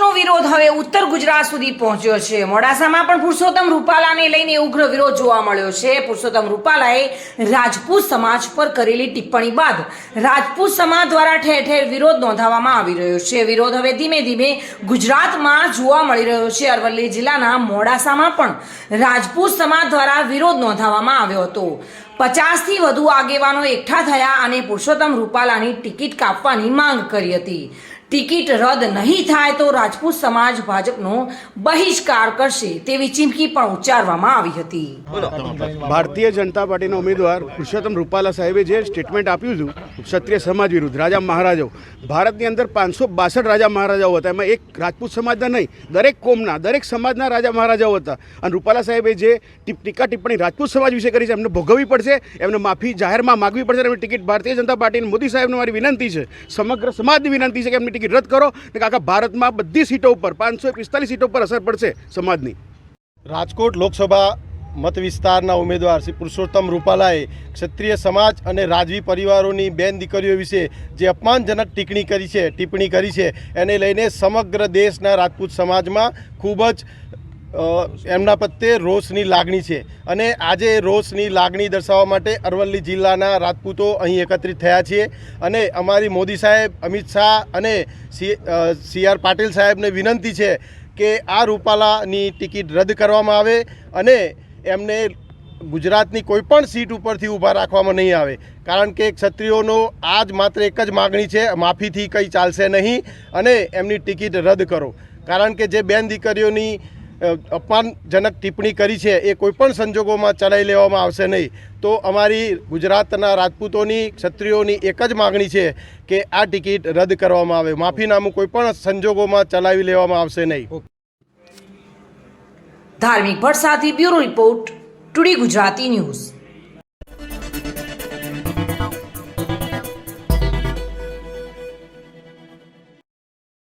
સમાજનો વિરોધ હવે ઉત્તર ગુજરાત સુધી પહોંચ્યો છે. મોડાસામાં પણ પુરુષોત્તમ રૂપાલાને લઈને ઉગ્ર વિરોધ જોવા મળ્યો છે. પુરુષોત્તમ રૂપાલાએ રાજપૂત સમાજ પર કરેલી ટિપ્પણી બાદ રાજપૂત સમાજ દ્વારા ઠેર ઠેર વિરોધ નોંધાવવામાં આવી રહ્યો છે. વિરોધ હવે ધીમે ધીમે ગુજરાતમાં જોવા મળી રહ્યો છે. અરવલ્લી જિલ્લાના મોડાસામાં પણ રાજપૂત સમાજ દ્વારા વિરોધ નોંધાવવામાં આવ્યો હતો. પચાસથી વધુ આગેવાનો એકઠા થયા અને પુરુષોત્તમ રૂપાલાની ટિકિટ કાપવાની માંગ કરી હતી. ટિકિટ રદ નહીં થાય તો રાજપૂત સમાજ ભાજપનો બહિષ્કાર કરશે તેવી ચીમકી પણ ઉચ્ચારવામાં આવી હતી. ભારતીય જનતા પાર્ટીના ઉમેદવાર પુરુષોત્તમ રૂપાલા સાહેબે જે સ્ટેટમેન્ટ આપ્યું હતું, ક્ષત્રિય સમાજ વિરુદ્ધ, રાજા મહારાજાઓ, ભારતની અંદર પાંચસો બાસઠ રાજા મહારાજાઓ હતા. એમાં એક રાજપૂત સમાજના નહીં, દરેક કોમના, દરેક સમાજના રાજા મહારાજાઓ હતા. અને રૂપાલા સાહેબે જે ટીકા ટિપ્પણી રાજપૂત સમાજ વિશે કરી છે, એમને ભોગવવી પડશે એમને માફી જાહેરમાં માગવી પડશે એમની ટિકિટ ભારતીય જનતા પાર્ટીની મોદી સાહેબને મારી વિનંતી છે. સમગ્ર સમાજની વિનંતી છે કે એમની ટિકિટ રદ કરો ને આખા ભારતમાં બધી સીટો ઉપર, પાંચસો પિસ્તાલીસ સીટો ઉપર અસર પડશે સમાજની. રાજકોટ લોકસભા મત વિસ્તારના ઉમેદવાર શ્રી પુરુષોત્તમ રૂપાલાએ ક્ષત્રિય સમાજ અને રાજવી પરિવારોની બેન દીકરીઓ વિશે જે અપમાનજનક ટિપ્પણી કરી છે, ટિપ્પણી કરી છે, એને લઈને સમગ્ર દેશના રાજપૂત સમાજમાં ખૂબ જ એમના પ્રત્યે રોષની લાગણી છે. અને આજે રોષની લાગણી દર્શાવવા માટે અરવલ્લી જિલ્લાના રાજપૂતો અહીં એકત્રિત થયા છીએ. અને અમારી મોદી સાહેબ, અમિત શાહ અને સી સી આર પાટીલ સાહેબને વિનંતી છે કે આ રૂપાલાની ટિકિટ રદ કરવામાં આવે અને એમને ગુજરાતની કોઈપણ સીટ ઉપરથી ઊભા રાખવામાં નહીં આવે. કારણ કે ક્ષત્રિયોનો આ જ માત્ર એક જ માગણી છે, માફીથી કંઈ ચાલશે નહીં અને એમની ટિકિટ રદ કરો. કારણ કે જે બેન દીકરીઓની અપમાનજનક ટિપ્પણી કરી છે, એ કોઈપણ સંજોગોમાં ચલાવી લેવામાં આવશે નહીં. તો અમારી ગુજરાતના રાજપૂતોની, ક્ષત્રિયોની એક જ માગણી છે કે આ ટિકિટ રદ કરવામાં આવે. માફીનામું કોઈપણ સંજોગોમાં ચલાવી લેવામાં આવશે નહીં. Dharmik Bhatt bureau report, today Gujarati news.